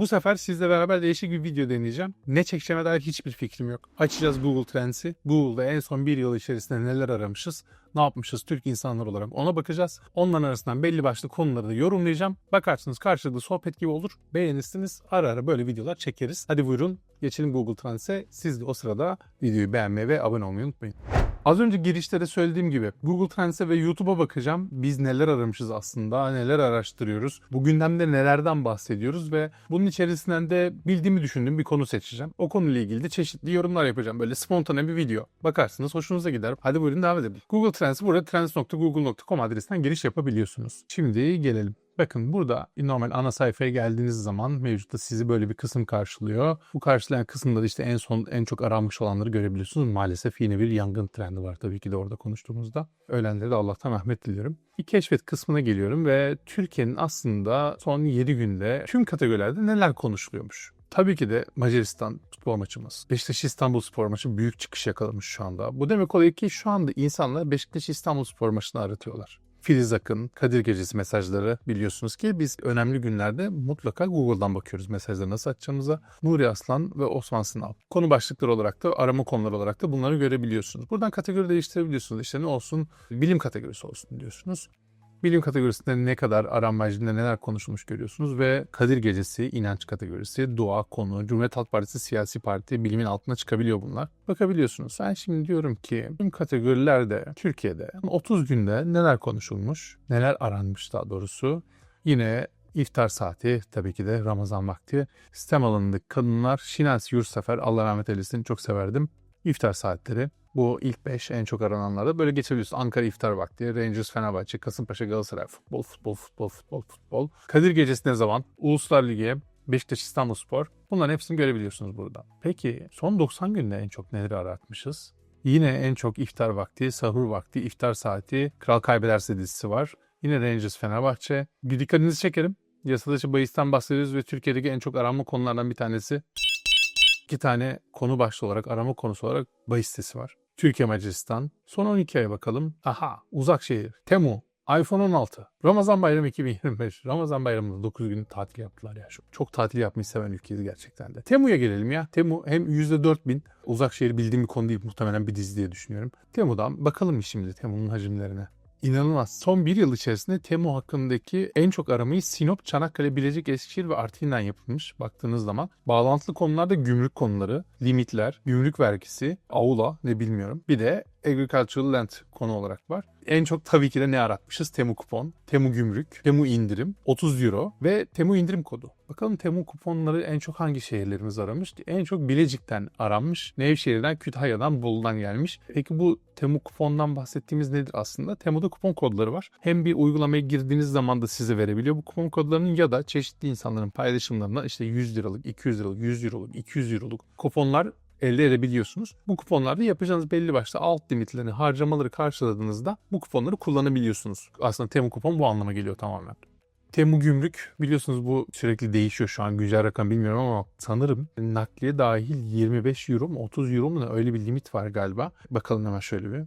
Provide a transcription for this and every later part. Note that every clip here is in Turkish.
Bu sefer sizle beraber değişik bir video deneyeceğim. Ne çekeceğime dair hiçbir fikrim yok. Açacağız Google Trends'i. Google'da en son bir yıl içerisinde neler aramışız, ne yapmışız Türk insanlar olarak ona bakacağız. Onların arasından belli başlı konuları da yorumlayacağım. Bakarsınız karşılıklı sohbet gibi olur. Beğenirsiniz. Ara ara böyle videolar çekeriz. Hadi buyurun geçelim Google Trends'e. Siz de o sırada videoyu beğenmeyi ve abone olmayı unutmayın. Az önce girişte de söylediğim gibi Google Trends'e ve YouTube'a bakacağım. Biz neler aramışız aslında, neler araştırıyoruz, bu gündemde nelerden bahsediyoruz ve bunun içerisinden de bildiğimi düşündüğüm bir konu seçeceğim. O konuyla ilgili de çeşitli yorumlar yapacağım. Böyle spontane bir video. Bakarsınız hoşunuza gider. Hadi buyurun devam edelim. Google Trends'i burada trends.google.com adresinden giriş yapabiliyorsunuz. Şimdi gelelim. Bakın burada normal ana sayfaya geldiğiniz zaman mevcutta sizi böyle bir kısım karşılıyor. Bu karşılayan kısımda da işte en son en çok aranmış olanları görebiliyorsunuz. Maalesef yine bir yangın trendi var tabii ki de orada konuştuğumuzda. Ölenlere de Allah'tan rahmet diliyorum. Bir keşfet kısmına geliyorum ve Türkiye'nin aslında son 7 günde tüm kategorilerde neler konuşuluyormuş. Tabii ki de Macaristan spor maçımız. Beşiktaş İstanbul spor maçı büyük çıkış yakalamış şu anda. Bu demek oluyor ki şu anda insanlar Beşiktaş İstanbul spor maçını aratıyorlar. Filiz Akın, Kadir Gecesi mesajları biliyorsunuz ki biz önemli günlerde mutlaka Google'dan bakıyoruz mesajları nasıl açacağımıza. Nuri Aslan ve Osman Sınav. Konu başlıkları olarak da arama konuları olarak da bunları görebiliyorsunuz. Buradan kategori değiştirebiliyorsunuz. İşte ne olsun bilim kategorisi olsun diyorsunuz. Bilim kategorisinde ne kadar aranmacında neler konuşulmuş görüyorsunuz ve Kadir Gecesi, inanç kategorisi, dua, konu, Cumhuriyet Halk Partisi, siyasi parti, bilimin altına çıkabiliyor bunlar. Bakabiliyorsunuz. Ben şimdi diyorum ki tüm kategorilerde Türkiye'de 30 günde neler konuşulmuş, neler aranmış daha doğrusu. Yine İftar saati tabii ki de Ramazan vakti. Sistem alanındaki kadınlar Şinasi Yurtsefer Allah rahmet eylesin çok severdim. İftar saatleri bu ilk 5 en çok arananlarda böyle geçebiliyorsun. Ankara iftar vakti, Rangers Fenerbahçe, Kasımpaşa Galatasaray, futbol, futbol, futbol, futbol, futbol. Kadir Gecesi ne zaman? Uluslar Ligi, Beşiktaş İstanbul Spor. Bunların hepsini görebiliyorsunuz burada. Peki son 90 günde en çok neleri aratmışız? Yine en çok iftar vakti, sahur vakti, iftar saati, Kral Kaybederse dizisi var. Yine Rangers Fenerbahçe. Bir dikkatinizi çekerim. Yasal dışı bahisden bahsediyoruz ve Türkiye'deki en çok aranma konulardan bir tanesi iki tane konu başlı olarak arama konusu olarak bahis sitesi var. Türkiye Macaristan. Son 12 aya bakalım. Aha uzak şehir. Temu. iPhone 16. Ramazan bayramı 2025. Ramazan bayramında 9 gün tatil yaptılar ya. Çok, tatil yapmayı seven ülkeyiz gerçekten de. Temu'ya gelelim ya. Temu hem %4000 uzak şehir bildiğim bir konu değil muhtemelen bir dizi diye düşünüyorum. Temu'dan bakalım şimdi Temu'nun hacimlerine. İnanılmaz. Son bir yıl içerisinde Temu hakkındaki en çok aramayı Sinop, Çanakkale, Bilecik, Eskişehir ve Artvin'den yapılmış baktığınız zaman. Bağlantılı konularda gümrük konuları, limitler, gümrük vergisi, AULA ne bilmiyorum. Bir de Agricultural Land konu olarak var. En çok tabii ki de ne aratmışız? Temu kupon, Temu gümrük, Temu indirim, 30 euro ve Temu indirim kodu. Bakalım Temu kuponları en çok hangi şehirlerimiz aramış? En çok Bilecik'ten aranmış, Nevşehir'den, Kütahya'dan, Bolu'dan gelmiş. Peki bu Temu kupondan bahsettiğimiz nedir aslında? Temu'da kupon kodları var. Hem bir uygulamaya girdiğiniz zaman da size verebiliyor bu kupon kodlarının ya da çeşitli insanların paylaşımlarına işte 100 liralık, 200 liralık, 100 euroluk, 200 euroluk kuponlar elde edebiliyorsunuz. Bu kuponlarda yapacağınız belli başlı alt limitlerini, harcamaları karşıladığınızda bu kuponları kullanabiliyorsunuz. Aslında Temu kupon bu anlama geliyor tamamen. Temu gümrük biliyorsunuz bu sürekli değişiyor şu an güncel rakam bilmiyorum ama sanırım nakliye dahil 25 euro mu 30 euro mu öyle bir limit var galiba. Bakalım hemen şöyle bir.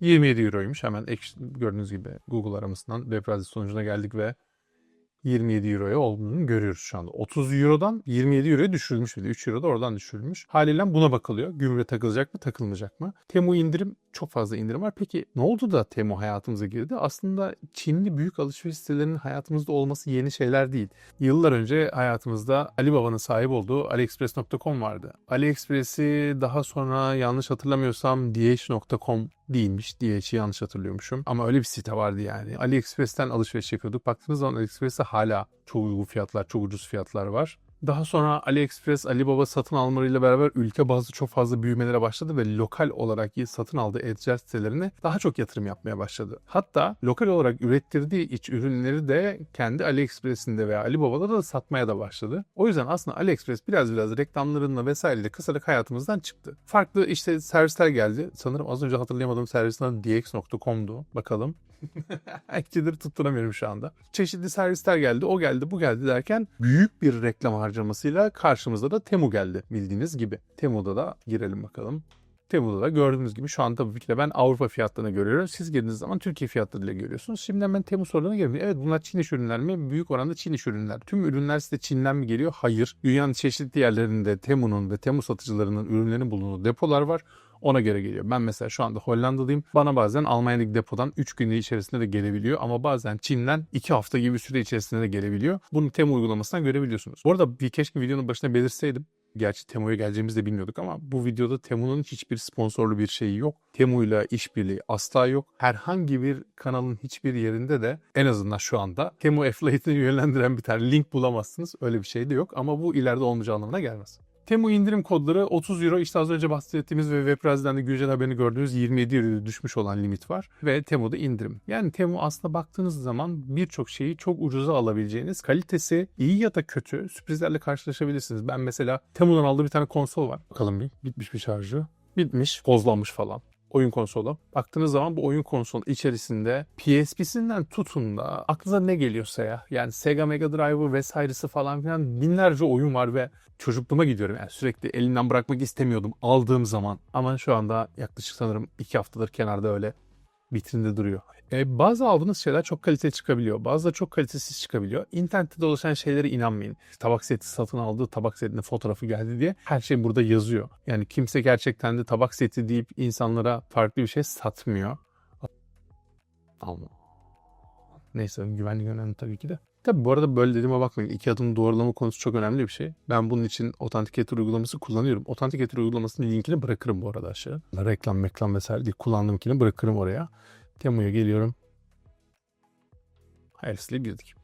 27 euroymuş hemen gördüğünüz gibi Google aramasından web sonucuna geldik ve 27 euroya olduğunu görüyoruz şu anda. 30 eurodan 27 euroya düşürülmüş bir de 3 euro da oradan düşürülmüş. Haliyle buna bakılıyor. Gümrüğe takılacak mı takılmayacak mı? Temu indirim çok fazla indirim var. Peki ne oldu da Temu hayatımıza girdi? Aslında Çinli büyük alışveriş sitelerinin hayatımızda olması yeni şeyler değil. Yıllar önce hayatımızda Ali Baba'nın sahip olduğu AliExpress.com vardı. AliExpress'i daha sonra yanlış hatırlamıyorsam DH.com değilmiş. DH'i yanlış hatırlıyormuşum. Ama öyle bir site vardı yani. AliExpress'ten alışveriş yapıyorduk. Baktığınız zaman AliExpress'te hala çok uygun fiyatlar, çok ucuz fiyatlar var. Daha sonra AliExpress, Alibaba satın almalarıyla beraber ülke bazlı çok fazla büyümelere başladı ve lokal olarak satın aldığı e-ticaret sitelerine daha çok yatırım yapmaya başladı. Hatta lokal olarak ürettirdiği iç ürünleri de kendi AliExpress'inde veya Alibaba'da da satmaya da başladı. O yüzden aslında AliExpress biraz biraz reklamlarınla vesaireyle kısarak hayatımızdan çıktı. Farklı işte servisler geldi. Sanırım az önce hatırlayamadığım servisin adı dx.com'du. Bakalım. İkidir tutturamıyorum şu anda. Çeşitli servisler geldi, o geldi, bu geldi derken büyük bir reklam harcamasıyla karşımıza da Temu geldi bildiğiniz gibi. Temu'da da girelim bakalım. Temu'da da gördüğünüz gibi şu an tabii ki de ben Avrupa fiyatlarını görüyorum. Siz girdiğiniz zaman Türkiye fiyatlarıyla görüyorsunuz. Şimdi hemen Temu sorularına gelelim. Evet bunlar Çin iş ürünler mi? Büyük oranda Çin iş ürünler. Tüm ürünler size Çin'den mi geliyor? Hayır. Dünyanın çeşitli yerlerinde Temu'nun ve Temu satıcılarının ürünlerinin bulunduğu depolar var. Ona göre geliyor. Ben mesela şu anda Hollanda'dayım. Bana bazen Almanya'daki depodan 3 gün içerisinde de gelebiliyor. Ama bazen Çin'den 2 hafta gibi bir süre içerisinde de gelebiliyor. Bunu Temu uygulamasından görebiliyorsunuz. Bu arada bir keşke videonun başına belirtseydim. Gerçi Temu'ya geleceğimizi de bilmiyorduk ama bu videoda Temu'nun hiçbir sponsorlu bir şeyi yok. Temu'yla işbirliği asla yok. Herhangi bir kanalın hiçbir yerinde de en azından şu anda Temu Affiliate'ini yönlendiren bir tane link bulamazsınız. Öyle bir şey de yok ama bu ileride olmayacağı anlamına gelmez. Temu indirim kodları 30 euro. İşte az önce bahsettiğimiz ve Webraz'dan da güncel haberini gördüğünüz 27 euro düşmüş olan limit var. Ve Temu'da indirim. Yani Temu aslında baktığınız zaman birçok şeyi çok ucuza alabileceğiniz, kalitesi iyi ya da kötü sürprizlerle karşılaşabilirsiniz. Ben mesela Temu'dan aldığım bir tane konsol var. Bakalım bir. Bitmiş bir şarjı. Bitmiş. Tozlanmış falan oyun konsolu. Baktığınız zaman bu oyun konsolu içerisinde PSP'sinden tutun da aklınıza ne geliyorsa ya. Yani Sega Mega Drive vesairesi falan filan binlerce oyun var ve çocukluğuma gidiyorum. Yani sürekli elinden bırakmak istemiyordum aldığım zaman. Ama şu anda yaklaşık sanırım iki haftadır kenarda öyle vitrinde duruyor. E, bazı aldığınız şeyler çok kaliteli çıkabiliyor. Bazı da çok kalitesiz çıkabiliyor. İnternette dolaşan şeylere inanmayın. Tabak seti satın aldığı tabak setinin fotoğrafı geldi diye her şey burada yazıyor. Yani kimse gerçekten de tabak seti deyip insanlara farklı bir şey satmıyor. Ama neyse güvenlik önemli tabii ki de. Tabii bu arada böyle dediğime bakmayın. İki adım doğrulama konusu çok önemli bir şey. Ben bunun için Authenticator uygulaması kullanıyorum. Authenticator uygulamasının linkini bırakırım bu arada aşağı. Reklam, reklam vesaire diye kullandığımkini bırakırım oraya. Temu'ya geliyorum. Hayırlısıyla girdik.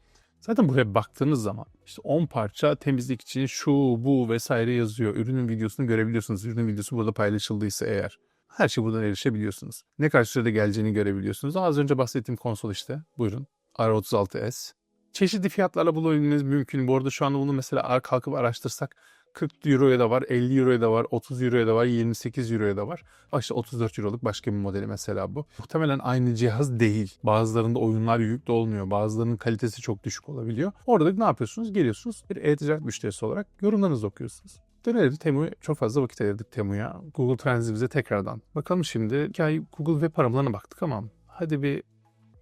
Zaten buraya baktığınız zaman işte 10 parça temizlik için şu bu vesaire yazıyor. Ürünün videosunu görebiliyorsunuz. Ürünün videosu burada paylaşıldıysa eğer. Her şey buradan erişebiliyorsunuz. Ne kadar sürede geleceğini görebiliyorsunuz. Az önce bahsettiğim konsol işte. Buyurun. R36S. Çeşitli fiyatlarla bulabilmeniz mümkün. Bu arada şu anda bunu mesela kalkıp araştırsak 40 euroya da var, 50 euroya da var, 30 euroya da var, 28 euroya da var. İşte 34 euroluk başka bir modeli mesela bu. Muhtemelen aynı cihaz değil. Bazılarında oyunlar yüklü olmuyor. Bazılarının kalitesi çok düşük olabiliyor. Orada ne yapıyorsunuz? Geliyorsunuz bir e-ticaret müşterisi olarak yorumlarınızı okuyorsunuz. Dönelim Temu'ya çok fazla vakit ayırdık Temu'ya. Google Trends bize tekrardan. Bakalım şimdi hikaye Google web aramalarına baktık ama hadi bir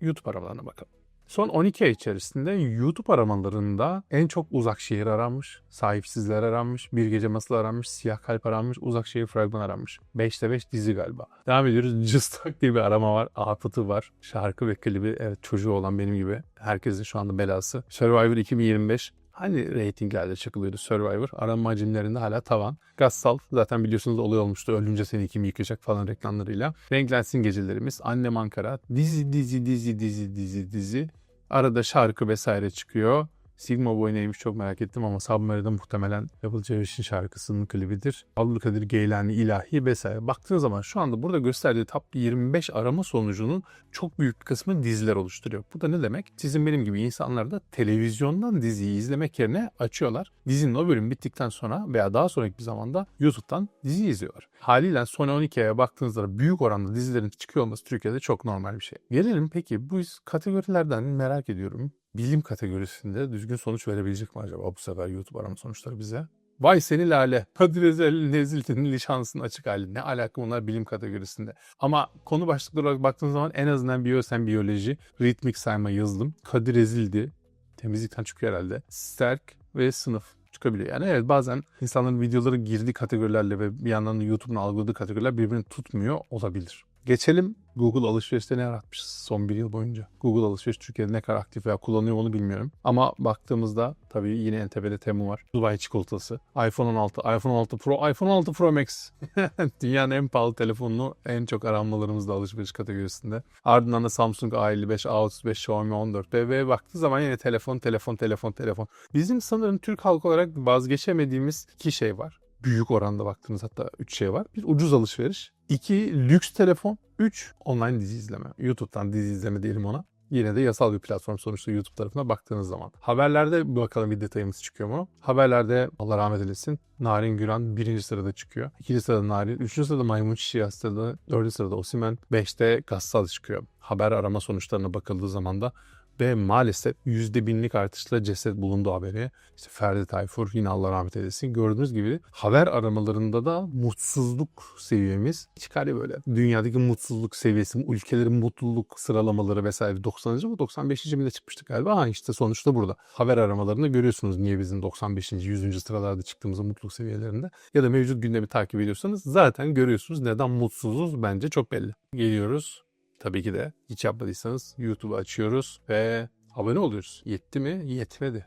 YouTube aramalarına bakalım. Son 12 ay içerisinde YouTube aramalarında en çok uzak şehir aranmış, sahipsizler aranmış, bir gece masal aranmış, siyah kalp aranmış, uzak şehir fragman aranmış. 5'te 5 dizi galiba. Devam ediyoruz. Just Talk diye bir arama var. Afıtı var. Şarkı ve klibi evet çocuğu olan benim gibi. Herkesin şu anda belası. Survivor 2025 Hani reytinglerde çakılıyordu Survivor. Arama hacimlerinde hala tavan. Gassal zaten biliyorsunuz olay olmuştu. Ölünce seni kim yıkacak falan reklamlarıyla. Renklensin gecelerimiz. Annem Ankara. Dizi dizi dizi dizi dizi dizi. Arada şarkı vesaire çıkıyor. Sigma Boy neymiş çok merak ettim ama Submarine'da muhtemelen Apple Cherish'in şarkısının klibidir. Abdülkadir Geylani, İlahi vesaire. Baktığınız zaman şu anda burada gösterdiği top 25 arama sonucunun çok büyük bir kısmı diziler oluşturuyor. Bu da ne demek? Sizin benim gibi insanlar da televizyondan diziyi izlemek yerine açıyorlar. Dizinin o bölüm bittikten sonra veya daha sonraki bir zamanda YouTube'dan dizi izliyorlar. Haliyle son 12 aya baktığınızda büyük oranda dizilerin çıkıyor olması Türkiye'de çok normal bir şey. Gelelim peki bu kategorilerden merak ediyorum bilim kategorisinde düzgün sonuç verebilecek mi acaba bu sefer YouTube arama sonuçları bize? Vay seni lale. Kadir Ezel Nezilti'nin lisansının açık hali. Ne alaka bunlar bilim kategorisinde. Ama konu başlıkları olarak baktığın zaman en azından biyosen biyoloji, ritmik sayma yazılım, Kadir Ezildi. Temizlikten çıkıyor herhalde. Sterk ve sınıf çıkabiliyor. Yani evet bazen insanların videoları girdiği kategorilerle ve bir yandan da YouTube'un algıladığı kategoriler birbirini tutmuyor olabilir. Geçelim Google alışverişte ne yaratmış son bir yıl boyunca. Google alışveriş Türkiye'de ne kadar aktif veya kullanıyor onu bilmiyorum. Ama baktığımızda tabii yine en tepede Temu var. Dubai çikolatası. iPhone 16, iPhone 16 Pro, iPhone 16 Pro Max. Dünyanın en pahalı telefonunu en çok aranmalarımızda alışveriş kategorisinde. Ardından da Samsung A55, A35, Xiaomi 14 ve baktığı zaman yine telefon, telefon, telefon, telefon. Bizim sanırım Türk halkı olarak vazgeçemediğimiz iki şey var büyük oranda baktığınız hatta 3 şey var. Bir ucuz alışveriş. 2 lüks telefon. 3 online dizi izleme. YouTube'dan dizi izleme diyelim ona. Yine de yasal bir platform sonuçta YouTube tarafına baktığınız zaman. Haberlerde bakalım bir detayımız çıkıyor mu? Haberlerde Allah rahmet eylesin Narin Güran birinci sırada çıkıyor. İkinci sırada Narin, üçüncü sırada Maymun Çiçeği sırada, dördüncü sırada Osimen, beşte Gassal çıkıyor. Haber arama sonuçlarına bakıldığı zaman da Ve maalesef yüzde binlik artışla ceset bulundu haberi. İşte Ferdi Tayfur yine Allah rahmet eylesin. Gördüğünüz gibi haber aramalarında da mutsuzluk seviyemiz çıkar ya böyle. Dünyadaki mutsuzluk seviyesi, ülkelerin mutluluk sıralamaları vesaire 90. mı 95. mi de çıkmıştık galiba. Ha işte sonuçta burada. Haber aramalarında görüyorsunuz niye bizim 95. 100. sıralarda çıktığımızı mutluluk seviyelerinde. Ya da mevcut gündemi takip ediyorsanız zaten görüyorsunuz neden mutsuzuz bence çok belli. Geliyoruz. Tabii ki de hiç yapmadıysanız YouTube'u açıyoruz ve abone oluyoruz. Yetti mi? Yetmedi.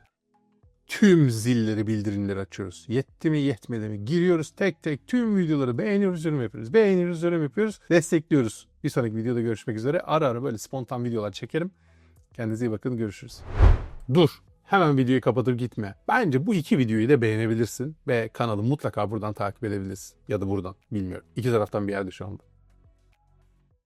Tüm zilleri, bildirimleri açıyoruz. Yetti mi, yetmedi mi? Giriyoruz tek tek tüm videoları beğeniyoruz, yorum yapıyoruz. Beğeniyoruz, yorum yapıyoruz. Destekliyoruz. Bir sonraki videoda görüşmek üzere. Ara ara böyle spontan videolar çekerim. Kendinize iyi bakın. Görüşürüz. Dur. Hemen videoyu kapatıp gitme. Bence bu iki videoyu da beğenebilirsin ve kanalı mutlaka buradan takip edebilirsin. Ya da buradan. Bilmiyorum. İki taraftan bir yerde şu anda.